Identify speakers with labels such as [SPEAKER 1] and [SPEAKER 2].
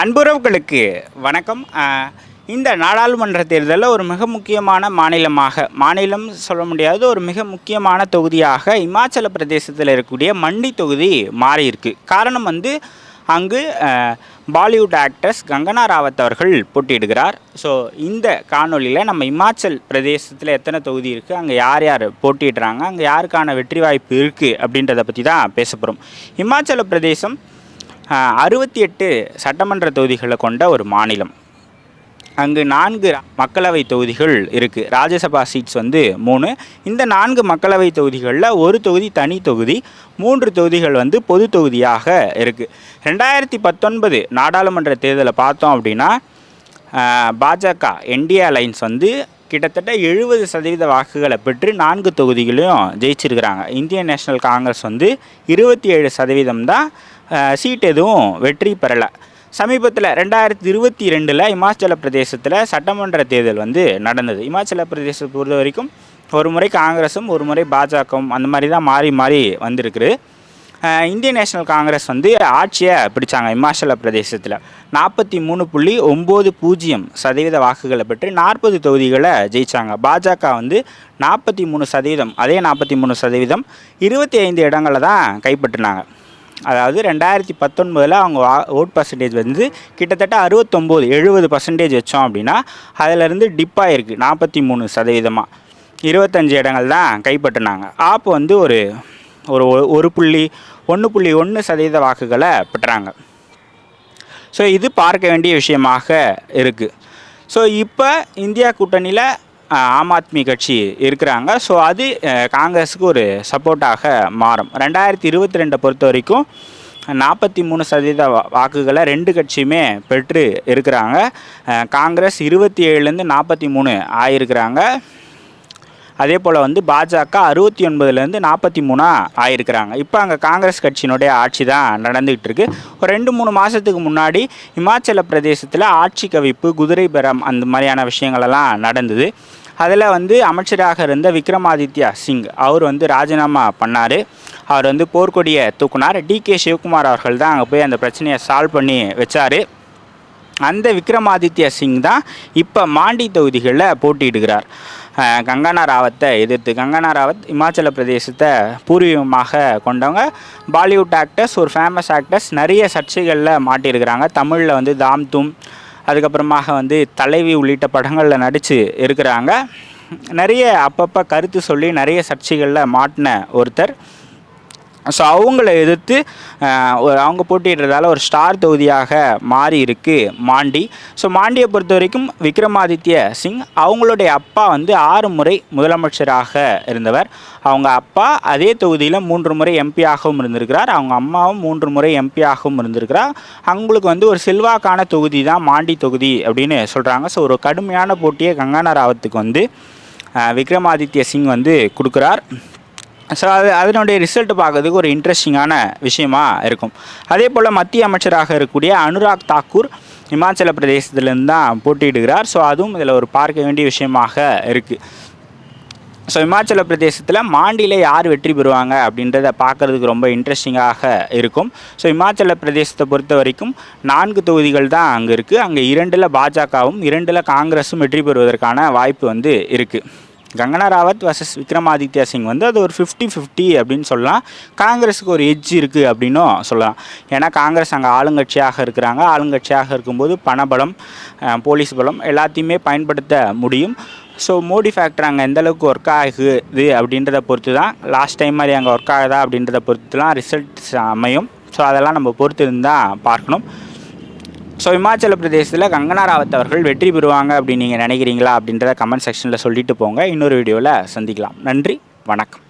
[SPEAKER 1] அன்புறவுகளுக்கு வணக்கம். இந்த நாடாளுமன்ற தேர்தலில் ஒரு மிக முக்கியமான மாநிலமாக மாநிலம் சொல்ல முடியாது ஒரு மிக முக்கியமான தொகுதியாக இமாச்சல பிரதேசத்தில் இருக்கக்கூடிய மண்டி தொகுதி மாறியிருக்கு. காரணம் வந்து அங்கு பாலிவுட் ஆக்ட்ரஸ் கங்கனா ராவத் அவர்கள் போட்டியிடுகிறார். ஸோ இந்த காணொளியில் நம்ம இமாச்சல் பிரதேசத்தில் எத்தனை தொகுதி இருக்குது அங்கே யார் யார் போட்டியிடுறாங்க அங்கே யாருக்கான வெற்றி வாய்ப்பு இருக்குது அப்படின்றத பற்றி தான் பேச போகிறோம் இமாச்சல பிரதேசம் அறுபத்தி எட்டு சட்டமன்ற தொகுதிகளை கொண்ட ஒரு மாநிலம். அங்கு நான்கு மக்களவை தொகுதிகள் இருக்குது ராஜ்யசபா சீட்ஸ் வந்து மூணு. இந்த நான்கு மக்களவை தொகுதிகளில் ஒரு தொகுதி தனி தொகுதி மூன்று தொகுதிகள் வந்து பொது தொகுதியாக இருக்குது ரெண்டாயிரத்தி பத்தொன்பது நாடாளுமன்ற தேர்தலை பார்த்தோம் அப்படின்னா பாஜக என்டிஏ அலைன்ஸ் வந்து கிட்டத்தட்ட எழுபது சதவீத வாக்குகளை பெற்று நான்கு தொகுதிகளையும் ஜெயிச்சிருக்கிறாங்க. இந்தியன் நேஷனல் காங்கிரஸ் வந்து இருபத்தி ஏழு சதவீதம் தான் சீட் எதுவும் வெற்றி பெறலை. சமீபத்தில் ரெண்டாயிரத்தி இருபத்தி ரெண்டில் இமாச்சல பிரதேசத்தில் சட்டமன்ற தேர்தல் வந்து நடந்தது. இமாச்சல பிரதேசத்தை பொறுத்த வரைக்கும் ஒரு முறை காங்கிரஸும் ஒரு முறை பாஜகவும் அந்த மாதிரி தான் மாறி மாறி வந்திருக்குது. இந்தியன் இந்திய நேஷனல் காங்கிரஸ் வந்து ஆட்சியை பிடிச்சாங்க இமாச்சல பிரதேசத்தில் நாற்பத்தி மூணு புள்ளி ஒம்பது பூஜ்ஜியம் சதவீத வாக்குகளை பெற்று நாற்பது தொகுதிகளை ஜெயித்தாங்க பாஜக வந்து நாற்பத்தி மூணு சதவீதம் அதே நாற்பத்தி மூணு சதவீதம் இருபத்தி ஐந்து இடங்களை தான் கைப்பற்றினாங்க. அதாவது ரெண்டாயிரத்தி பத்தொன்பதில் அவங்க வா- ஓட் பர்சன்டேஜ் வந்து கிட்டத்தட்ட அறுபத்தொம்போது எழுபது பர்சன்டேஜ் வச்சோம் அப்படின்னா அதிலிருந்து டிப் ஆகிருக்கு நாற்பத்தி மூணு சதவீதமாக இருபத்தஞ்சு இடங்கள் தான் கைப்பற்றினாங்க. ஆப் வந்து ஒரு ஒரு ஒரு புள்ளி ஒன்று புள்ளி ஒன்று சதவீத வாக்குகளை பெற்றாங்க. ஸோ இது பார்க்க வேண்டிய விஷயமாக இருக்குது ஸோ இப்போ இந்தியா கூட்டணியில் ஆம் ஆத்மி கட்சி இருக்கிறாங்க. ஸோ அது காங்கிரஸுக்கு ஒரு சப்போர்ட்டாக மாறும். ரெண்டாயிரத்தி இருபத்தி ரெண்டை பொறுத்த வரைக்கும் நாற்பத்தி மூணு சதவீத வாக்குகளை ரெண்டு கட்சியுமே பெற்று இருக்கிறாங்க. காங்கிரஸ் இருபத்தி ஏழுலேருந்து நாற்பத்தி மூணு ஆயிருக்கிறாங்க. அதே போல் வந்து பாஜக அறுபத்தி ஒன்பதுலேருந்து நாற்பத்தி மூணாக ஆயிருக்கிறாங்க. இப்போ அங்கே காங்கிரஸ் கட்சியினுடைய ஆட்சி தான் நடந்துகிட்டு இருக்கு ஒரு ரெண்டு மூணு மாதத்துக்கு முன்னாடி இமாச்சல பிரதேசத்தில் ஆட்சி கவிப்பு குதிரை பெறம் அந்த மாதிரியான விஷயங்களெல்லாம் நடந்தது. அதில் வந்து அமைச்சராக இருந்த விக்ரமாதித்யா சிங் அவர் வந்து ராஜினாமா பண்ணார். அவர் வந்து போர்க்கொடியை தூக்குனார். டி கே சிவகுமார் அவர்கள் தான் அங்கே போய் அந்த பிரச்சனையை சால்வ் பண்ணி வச்சார். அந்த விக்ரமாதித்ய சிங் தான் இப்போ மாண்டி தொகுதிகளில் போட்டியிடுகிறார். கங்கனா ராவத்தை எதிர்த்து கங்கனா ராவத் இமாச்சல பிரதேசத்தை பூர்வீகமாக கொண்டவங்க. பாலிவுட் ஆக்டர்ஸ் ஒரு ஃபேமஸ் ஆக்டர்ஸ் நிறைய சர்ச்சைகளில் மாட்டியிருக்கிறாங்க. தமிழில் வந்து தாம் தும் அதுக்கப்புறமாக வந்து தலைவி உள்ளிட்ட படங்களில் நடித்து இருக்கிறாங்க. நிறைய அப்பப்போ கருத்து சொல்லி நிறைய சர்ச்சைகளில் மாட்டின ஒருத்தர். ஸோ அவங்கள எதிர்த்து ஒரு- அவங்க போட்டியிடுறதால ஒரு ஸ்டார் தொகுதியாக மாறி இருக்கு மாண்டி. ஸோ மாண்டியை பொறுத்த வரைக்கும் விக்ரமாதித்ய சிங் அவங்களுடைய அப்பா வந்து ஆறு முறை முதலமைச்சராக இருந்தவர். அவங்க அப்பா அதே தொகுதியில் மூன்று முறை எம்பியாகவும் இருந்திருக்கிறார். அவங்க அம்மாவும் மூன்று முறை எம்பியாகவும் இருந்திருக்கிறார். அவங்களுக்கு வந்து ஒரு செல்வாக்கான தொகுதி தான் மாண்டி தொகுதி அப்படின்னு சொல்கிறாங்க ஸோ ஒரு கடுமையான போட்டியை கங்கனா ராவத்துக்கு வந்து விக்ரமாதித்ய சிங் வந்து கொடுக்குறார். ஸோ அது அதனுடைய ரிசல்ட் பார்க்கறதுக்கு ஒரு இன்ட்ரெஸ்டிங்கான விஷயமாக இருக்கும். அதே போல் மத்திய அமைச்சராக இருக்கக்கூடிய அனுராக் தாக்கூர் இமாச்சல பிரதேசத்துலேருந்து தான் போட்டியிடுகிறார். ஸோ அதுவும் இதில் ஒரு பார்க்க வேண்டிய விஷயமாக இருக்குது ஸோ இமாச்சல பிரதேசத்தில் மாண்டியில் யார் வெற்றி பெறுவாங்க அப்படின்றத பார்க்குறதுக்கு ரொம்ப இன்ட்ரெஸ்டிங்காக இருக்கும். ஸோ இமாச்சல பிரதேசத்தை பொறுத்த வரைக்கும் நான்கு தொகுதிகள் தான் அங்கே இருக்குது அங்கே இரண்டில் பாஜகவும் இரண்டில் காங்கிரஸும் வெற்றி பெறுவதற்கான வாய்ப்பு வந்து இருக்குது கங்கனா ராவத் வர்சஸ் விக்ரமாதித்யா சிங் வந்து அது ஒரு ஃபிஃப்டி ஃபிஃப்டி அப்படின்னு சொல்லலாம். காங்கிரஸுக்கு ஒரு எஜ் இருக்குது அப்படின்னும் சொல்லலாம். ஏன்னா காங்கிரஸ் அங்கே ஆளுங்கட்சியாக இருக்கிறாங்க. ஆளுங்கட்சியாக இருக்கும்போது பணபலம் போலீஸ் பலம் எல்லாத்தையுமே பயன்படுத்த முடியும். ஸோ மோடி ஃபேக்டர் அங்கே எந்தளவுக்கு ஒர்க் ஆகுது அப்படின்றத பொறுத்து தான் லாஸ்ட் டைம் மாதிரி அங்கே ஒர்க் ஆகுதா அப்படின்றத பொறுத்து தான் ரிசல்ட்ஸ் அமையும். ஸோ அதெல்லாம் நம்ம பொறுத்து இருந்தால் பார்க்கணும். ஸோ இமாச்சல பிரதேசத்தில் கங்கனா ராவத் அவர்கள் வெற்றி பெறுவாங்க அப்படின்னு நீங்கள் நினைக்கிறீங்களா அப்படின்றத கமெண்ட் செக்ஷனில் சொல்லிட்டு போங்க. இன்னொரு வீடியோவில் சந்திக்கலாம். நன்றி. வணக்கம்.